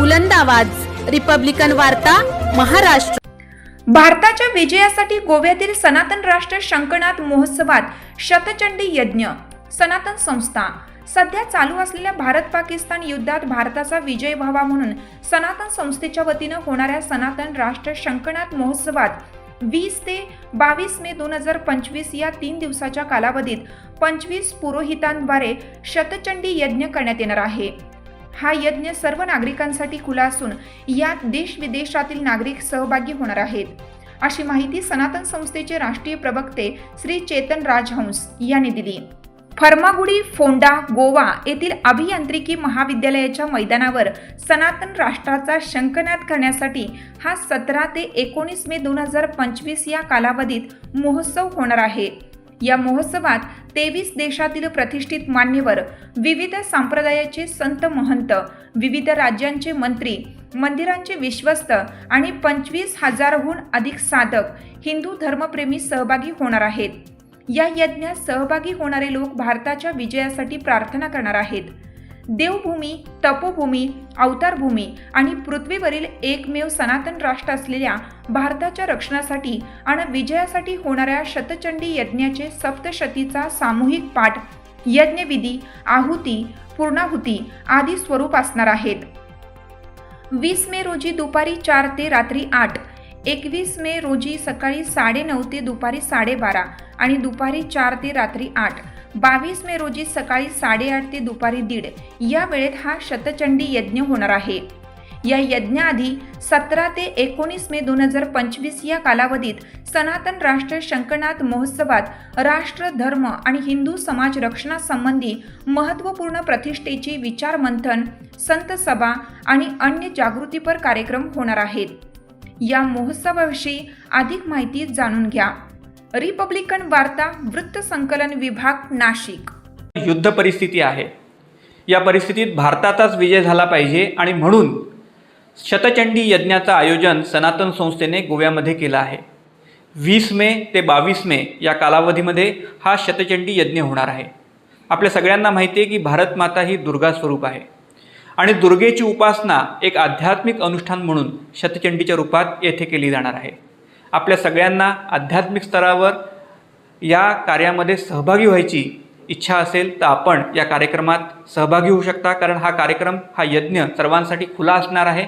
बुलंद आवाज. रिपब्लिकन वार्ता महाराष्ट्र. भारताच्या विजयासाठी गोव्यातील सनातन राष्ट्र शंकनाथ महोत्सवात शतचंडी यज्ञ. सनातन संस्था. सध्या चालू असलेल्या भारत पाकिस्तान युद्धात भारताचा विजय व्हावा म्हणून सनातन संस्थेच्या वतीनं होणाऱ्या सनातन राष्ट्र शंकनाथ महोत्सवात वीस ते बावीस मे दोन हजार पंचवीस या तीन दिवसाच्या कालावधीत पंचवीस पुरोहितांद्वारे शतचंडी यज्ञ करण्यात येणार आहे. हा यज्ञ सर्व नागरिकांसाठी खुला असून यात देश विदेशातील नागरिक सहभागी होणार आहेत. अशी माहिती सनातन संस्थेचे राष्ट्रीय प्रवक्ते श्री चेतन राजहंस यांनी दिली. फर्मागुडी फोंडा गोवा येथील अभियांत्रिकी महाविद्यालयाच्या मैदानावर सनातन राष्ट्राचा शंखनाद करण्यासाठी हा सतरा ते एकोणीस मे दोन हजार पंचवीस या कालावधीत महोत्सव होणार आहे. या महोत्सवात तेवीस देशातील प्रतिष्ठित मान्यवर विविध संप्रदायाचे संत महंत विविध राज्यांचे मंत्री मंदिरांचे विश्वस्त आणि पंचवीस हजारहून अधिक साधक हिंदू धर्मप्रेमी सहभागी होणार आहेत. या यज्ञात सहभागी होणारे लोक भारताच्या विजयासाठी प्रार्थना करणार आहेत. देवभूमी तपोभूमी अवतारभूमी आणि पृथ्वीवरील एकमेव सनातन राष्ट्र असलेल्या भारताच्या रक्षणासाठी आणि विजयासाठी होणाऱ्या शतचंडी यज्ञाचे सप्तशतीचा सामूहिक पाठ यज्ञविधी आहुती पूर्णाहुती आदी स्वरूप असणार आहेत. वीस मे रोजी दुपारी चार ते रात्री आठ एकवीस मे रोजी सकाळी साडेनऊ ते दुपारी साडेबारा आणि दुपारी चार ते रात्री आठ बावीस मे रोजी सकाळी साडेआठ ते दुपारी दीड या वेळेत हा शतचंडी यज्ञ होणार आहे. या यज्ञाआधी सतरा ते एकोणीस मे दोन हजार पंचवीस या कालावधीत सनातन राष्ट्र शंकनाथ महोत्सवात राष्ट्र धर्म आणि हिंदू समाज रक्षणासंबंधी महत्त्वपूर्ण प्रतिष्ठेची विचारमंथन संत सभा आणि अन्य जागृतीपर कार्यक्रम होणार आहेत. या महोत्सवाविषयी अधिक माहिती जाणून घ्या. रिपब्लिकन वार्ता वृत्त संकलन विभाग नाशिक. युद्ध परिस्थिती आहे. या परिस्थितीत भारताचाच विजय झाला पाहिजे आणि म्हणून शतचंडी यज्ञाचं आयोजन सनातन संस्थेने गोव्यामध्ये केलं आहे. वीस मे ते बावीस मे या कालावधीमध्ये हा शतचंडी यज्ञ होणार आहे. आपल्या सगळ्यांना माहिती आहे की भारत माता ही दुर्गा स्वरूप आहे. आणि दुर्गेची उपासना एक आध्यात्मिक अनुष्ठान म्हणून शतचंडीच्या रूपात येथे केली जाणार आहे. आपल्या सगळ्यांना आध्यात्मिक स्तरावर या कार्यामध्ये सहभागी व्हायची इच्छा असेल तर आपण या कार्यक्रमात सहभागी होऊ शकता. कारण हा कार्यक्रम हा यज्ञ सर्वांसाठी खुला असणार आहे.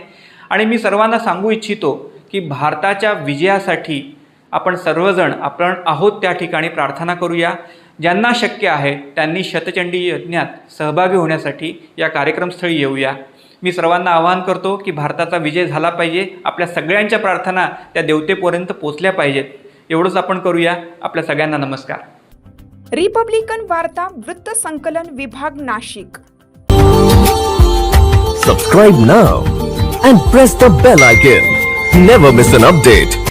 आणि मी सर्वांना सांगू इच्छितो की भारताच्या विजयासाठी आपण सर्वजण आपण आहोत त्या ठिकाणी प्रार्थना करूया. ज्यांना शक्य आहे त्यांनी शतचंडी यज्ञात सहभागी होण्यासाठी या कार्यक्रमस्थळी येऊया. मी सर्वांना आवाहन करतो की भारताचा विजय झाला पाहिजे. आपल्या सगळ्यांच्या प्रार्थना त्या देवतेपर्यंत पोचल्या पाहिजेत. एवढंच आपण करूया. आपल्या सगळ्यांना नमस्कार. रिपब्लिकन वार्ता वृत्त संकलन विभाग Nashik. Subscribe now and press the bell icon. Never miss an update.